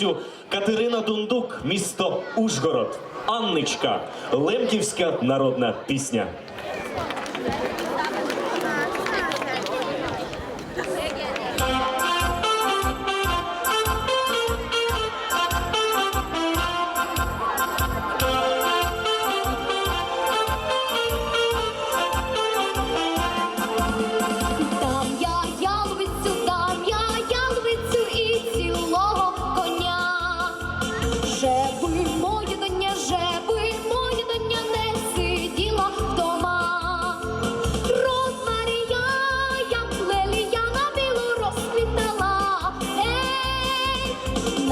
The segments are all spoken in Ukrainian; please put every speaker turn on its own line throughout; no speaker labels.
вулицю Катерина Дундук, місто Ужгород, Анничка, Лемківська народна пісня.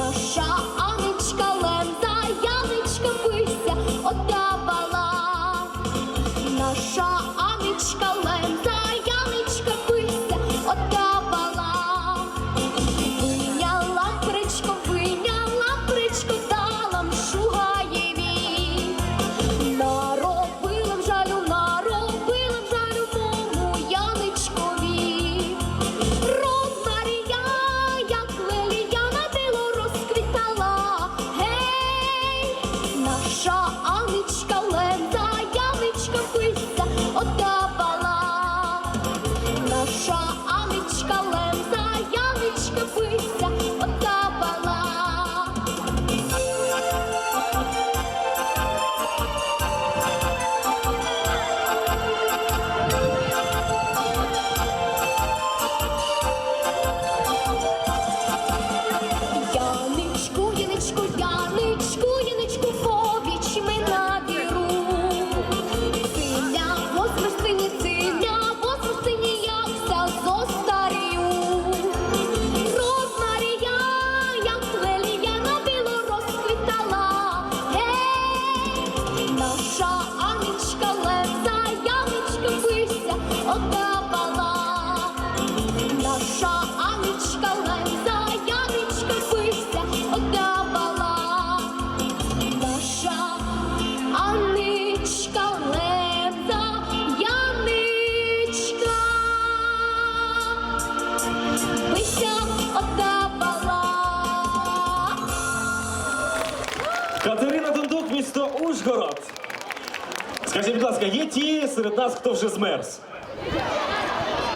хороша, анечка яничка пися отдавала наша.
місто Ужгород. Скажіть, будь ласка, є ті серед нас, хто вже змерз?